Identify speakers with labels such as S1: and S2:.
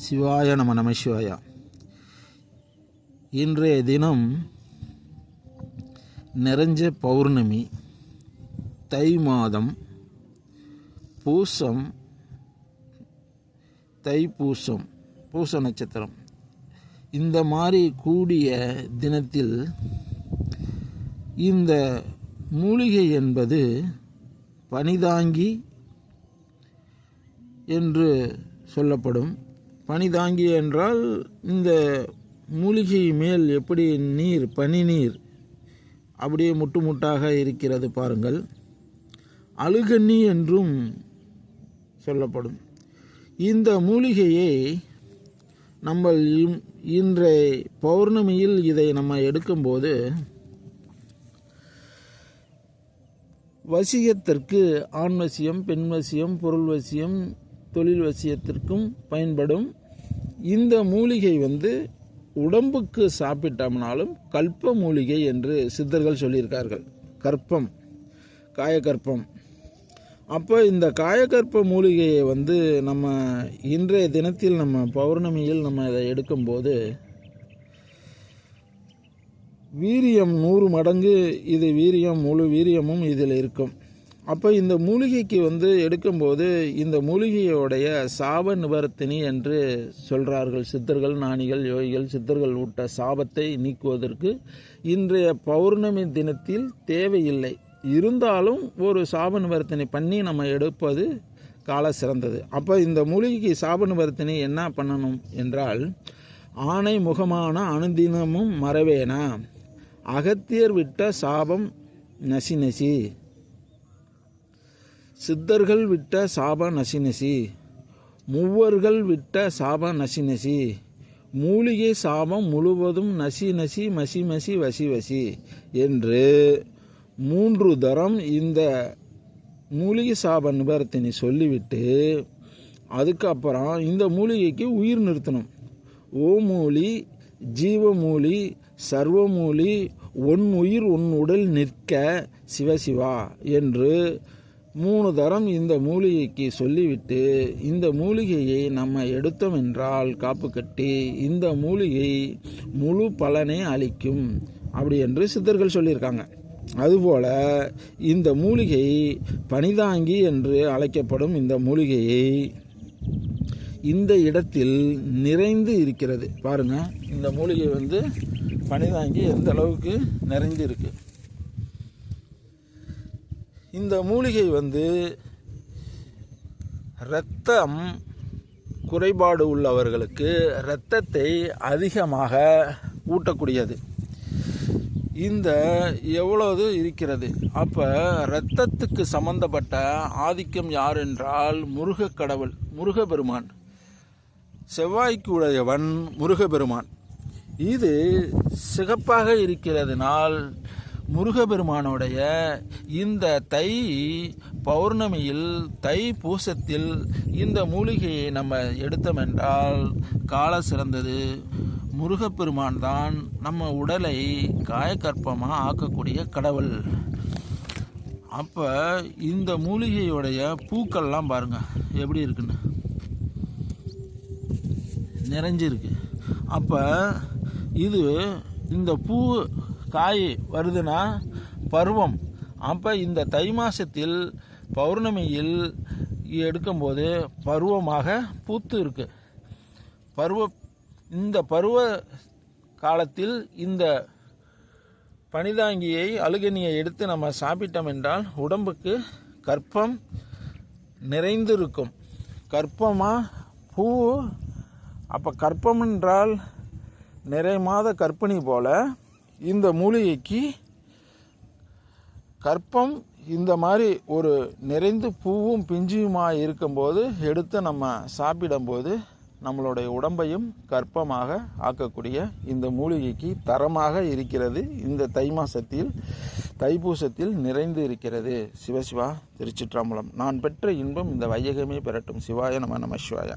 S1: சிவாய நம நம சிவாயா. இன்றைய தினம் நிறைஞ்ச பௌர்ணமி தை மாதம் பூசம் தை பூசம் பூச நட்சத்திரம். இந்த மாதிரி கூடிய தினத்தில் இந்த மூலிகை என்பது பனிதாங்கி என்று சொல்லப்படும். பனிதாங்கி என்றால் இந்த மூலிகை மேல் எப்படி நீர் பனி நீர் அப்படியே முட்டு முட்டாக இருக்கிறது பாருங்கள். அழுகண்ணி என்றும் சொல்லப்படும். இந்த மூலிகையை நம்ம இம்- இன்றைய பௌர்ணமியில் இதை நம்ம எடுக்கும்போது வசியத்திற்கு ஆண் வசியம் பெண் வசியம் பொருள் வசியம் தொழில் வசியத்திற்கும் பயன்படும் இந்த மூலிகை வந்து உடம்புக்கு சாப்பிட்டோம்னாலும் கல்ப மூலிகை என்று சித்தர்கள் சொல்லியிருக்கார்கள். கற்பம் காயக்கற்பம் அப்போ இந்த காயக்கற்ப மூலிகையை வந்து நம்ம இன்றைய தினத்தில் நம்ம பௌர்ணமியில் நம்ம இதை எடுக்கும்போது வீரியம் நூறு மடங்கு இது வீரியம் முழு வீரியமும் இதில் இருக்கும். அப்போ இந்த மூலிகைக்கு வந்து எடுக்கும்போது இந்த மூலிகையோடைய சாப நிவர்த்தினி என்று சொல்கிறார்கள் சித்தர்கள் நாணிகள் யோகிகள் சித்தர்கள் விட்ட சாபத்தை நீக்குவதற்கு இன்றைய பௌர்ணமி தினத்தில் தேவையில்லை. இருந்தாலும் ஒரு சாப நிவர்த்தனை பண்ணி நம்ம எடுப்பது கால சிறந்தது. அப்போ இந்த மூலிகைக்கு சாப நிவர்த்தனை என்ன பண்ணணும் என்றால் ஆணை முகமான அனுதினமும் மறவேனா? அகத்தியர் விட்ட சாபம் நசி நசி. சித்தர்கள் விட்ட சாப நசி நசி மூவர்கள் விட்ட சாப நசி நசி மூலிகை சாபம் முழுவதும் நசி நசி மசி மசி வசி வசி என்று மூன்று தரம் இந்த மூலிகை சாப நிபர்த்தினி சொல்லிவிட்டு அதுக்கப்புறம் இந்த மூலிகைக்கு உயிர் நிறுத்தணும். ஓமூலி ஜீவமூலி சர்வமூலி ஒன் உயிர் உன் உடல் நிற்க சிவசிவா என்று மூணு தரம் இந்த மூலிகைக்கு சொல்லிவிட்டு இந்த மூலிகையை நம்ம எடுத்தோம் என்றால் காப்பு கட்டி இந்த மூலிகை முழு பலனை அளிக்கும் அப்படி என்று சித்தர்கள் சொல்லியிருக்காங்க. அதுபோல இந்த மூலிகை பனிதாங்கி என்று அழைக்கப்படும் இந்த மூலிகையை இந்த இடத்தில் நிறைந்து இருக்கிறது. பாருங்கள் இந்த மூலிகை வந்து பனிதாங்கி எந்த அளவுக்கு நிறைந்து இருக்குது இந்த மூலிகை வந்து இரத்தம் குறைபாடு உள்ளவர்களுக்கு இரத்தத்தை அதிகமாக ஊட்டக்கூடியது. இந்த எவ்வளவு இருக்கிறது? அப்போ இரத்தத்துக்கு சம்பந்தப்பட்ட ஆதிக்கம் யார் என்றால் முருகக் கடவுள் முருகப்பெருமான் செவ்வாய்க்கு உடையவன் முருகப்பெருமான் இது சிகப்பாக இருக்கிறதுனால் முருகபெருமானுடைய இந்த தை பௌர்ணமியில் தை பூசத்தில் இந்த மூலிகையை நம்ம எடுத்தமென்றால் கால சிறந்தது. முருகப்பெருமான் தான் நம்ம உடலை காயக்கற்பமாக ஆக்கக்கூடிய கடவுள். அப்போ இந்த மூலிகையுடைய பூக்கள்லாம் பாருங்க எப்படி இருக்குன்னு. நிறைஞ்சிருக்கு. அப்போ இது இந்த பூ காய் வருதுன்னா பருவம். அப்போ இந்த தை மாசத்தில் பௌர்ணமியில் எடுக்கும்போது பருவமாக பூத்து இருக்கு. பருவ இந்த பருவ காலத்தில் இந்த பனிதாங்கியை அழுகனியை எடுத்து நம்ம சாப்பிட்டோம் என்றால் உடம்புக்கு கற்பம் நிறைந்திருக்கும். கற்பமாக பூ. அப்போ கற்பம் என்றால் நிறை மாத கற்பிணி போல இந்த மூலிகைக்கு கற்பம் இந்த மாதிரி ஒரு நிறைந்து பூவும் பிஞ்சியுமாக இருக்கும்போது எடுத்து நம்ம சாப்பிடும்போது நம்மளுடைய உடம்பையும் கற்பமாக ஆக்கக்கூடிய இந்த மூலிகைக்கு தரமாக இருக்கிறது. இந்த தை மாசத்தில் தைப்பூசத்தில் நிறைந்து இருக்கிறது. சிவசிவா திருச்சிற்றம்பலம். நான் பெற்ற இன்பம் இந்த வையகமே பெறட்டும். சிவாய நம நம சிவாயா.